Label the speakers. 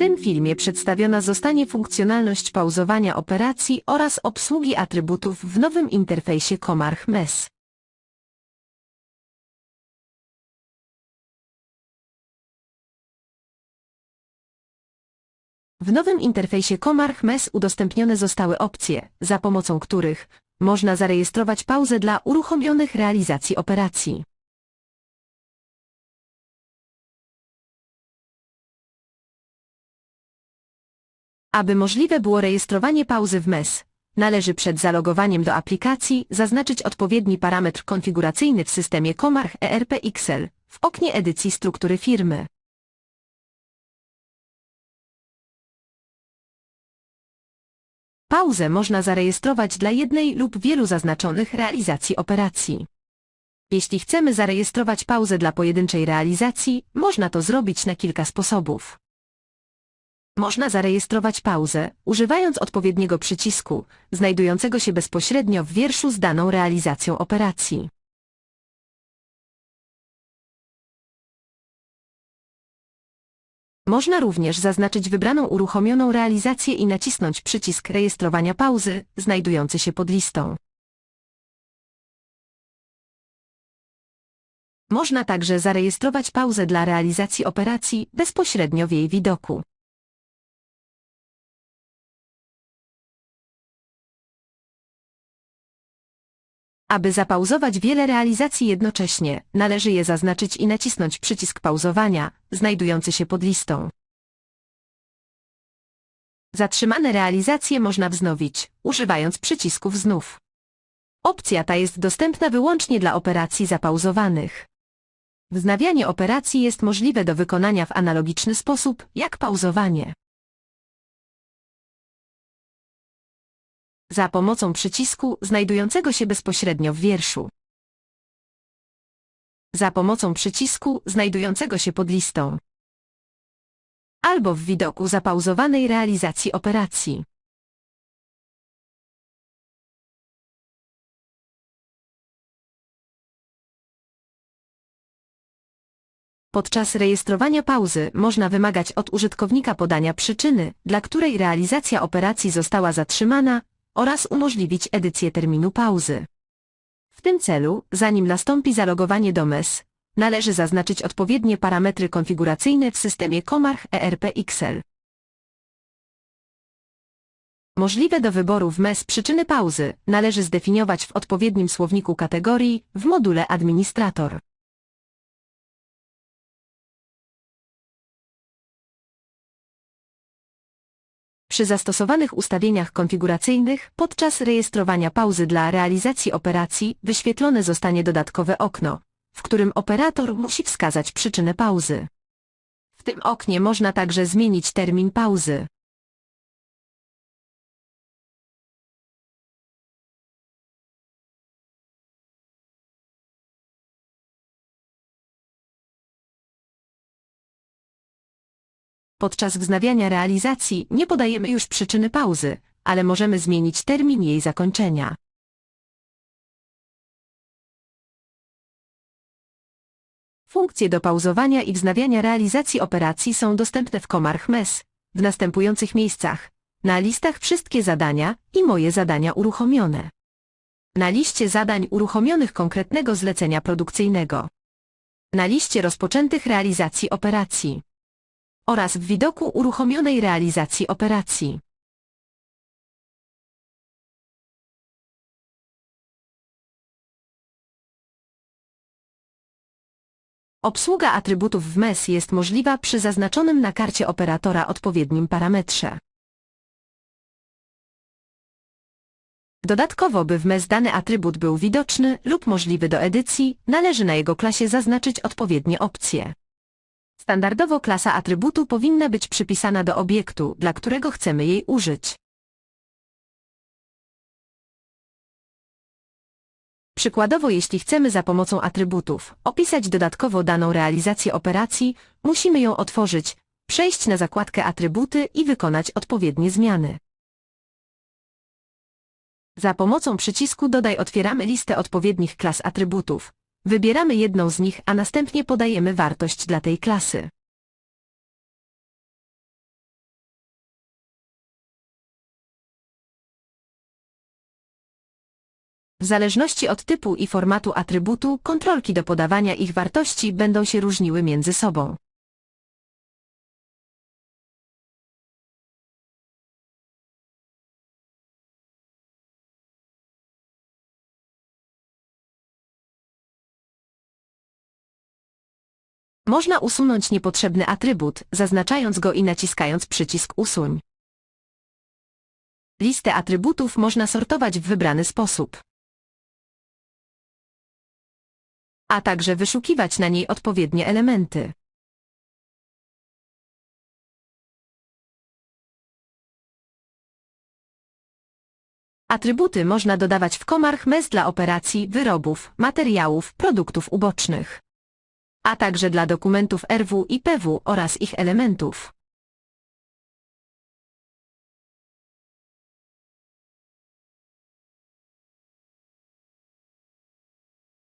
Speaker 1: tym filmie przedstawiona zostanie funkcjonalność pauzowania operacji oraz obsługi atrybutów w nowym interfejsie Comarch MES. W nowym interfejsie Comarch MES udostępnione zostały opcje, za pomocą których można zarejestrować pauzę dla uruchomionych realizacji operacji. Aby możliwe było rejestrowanie pauzy w MES, należy przed zalogowaniem do aplikacji zaznaczyć odpowiedni parametr konfiguracyjny w systemie Comarch ERP XL w oknie edycji struktury firmy. Pauzę można zarejestrować dla jednej lub wielu zaznaczonych realizacji operacji. Jeśli chcemy zarejestrować pauzę dla pojedynczej realizacji, można to zrobić na kilka sposobów. Można zarejestrować pauzę, używając odpowiedniego przycisku, znajdującego się bezpośrednio w wierszu z daną realizacją operacji. Można również zaznaczyć wybraną uruchomioną realizację i nacisnąć przycisk rejestrowania pauzy, znajdujący się pod listą. Można także zarejestrować pauzę dla realizacji operacji bezpośrednio w jej widoku. Aby zapauzować wiele realizacji jednocześnie, należy je zaznaczyć i nacisnąć przycisk pauzowania, znajdujący się pod listą. Zatrzymane realizacje można wznowić, używając przycisków znów. Opcja ta jest dostępna wyłącznie dla operacji zapauzowanych. Wznawianie operacji jest możliwe do wykonania w analogiczny sposób, jak pauzowanie. Za pomocą przycisku znajdującego się bezpośrednio w wierszu. Za pomocą przycisku znajdującego się pod listą. Albo w widoku zapauzowanej realizacji operacji. Podczas rejestrowania pauzy można wymagać od użytkownika podania przyczyny, dla której realizacja operacji została zatrzymana oraz umożliwić edycję terminu pauzy. W tym celu, zanim nastąpi zalogowanie do MES, należy zaznaczyć odpowiednie parametry konfiguracyjne w systemie Comarch ERP XL. Możliwe do wyboru w MES przyczyny pauzy należy zdefiniować w odpowiednim słowniku kategorii w module Administrator. Przy zastosowanych ustawieniach konfiguracyjnych podczas rejestrowania pauzy dla realizacji operacji wyświetlone zostanie dodatkowe okno, w którym operator musi wskazać przyczynę pauzy. W tym oknie można także zmienić termin pauzy. Podczas wznawiania realizacji nie podajemy już przyczyny pauzy, ale możemy zmienić termin jej zakończenia. Funkcje do pauzowania i wznawiania realizacji operacji są dostępne w Comarch MES w następujących miejscach. Na listach wszystkie zadania i moje zadania uruchomione. Na liście zadań uruchomionych konkretnego zlecenia produkcyjnego. Na liście rozpoczętych realizacji operacji oraz w widoku uruchomionej realizacji operacji. Obsługa atrybutów w MES jest możliwa przy zaznaczonym na karcie operatora odpowiednim parametrze. Dodatkowo, by w MES dany atrybut był widoczny lub możliwy do edycji, należy na jego klasie zaznaczyć odpowiednie opcje. Standardowo klasa atrybutu powinna być przypisana do obiektu, dla którego chcemy jej użyć. Przykładowo jeśli chcemy za pomocą atrybutów opisać dodatkowo daną realizację operacji, musimy ją otworzyć, przejść na zakładkę Atrybuty i wykonać odpowiednie zmiany. Za pomocą przycisku Dodaj otwieramy listę odpowiednich klas atrybutów. Wybieramy jedną z nich, a następnie podajemy wartość dla tej klasy. W zależności od typu i formatu atrybutu, kontrolki do podawania ich wartości będą się różniły między sobą. Można usunąć niepotrzebny atrybut, zaznaczając go i naciskając przycisk Usuń. Listę atrybutów można sortować w wybrany sposób. A także wyszukiwać na niej odpowiednie elementy. Atrybuty można dodawać w komarch MES dla operacji, wyrobów, materiałów, produktów ubocznych a także dla dokumentów RW i PW oraz ich elementów.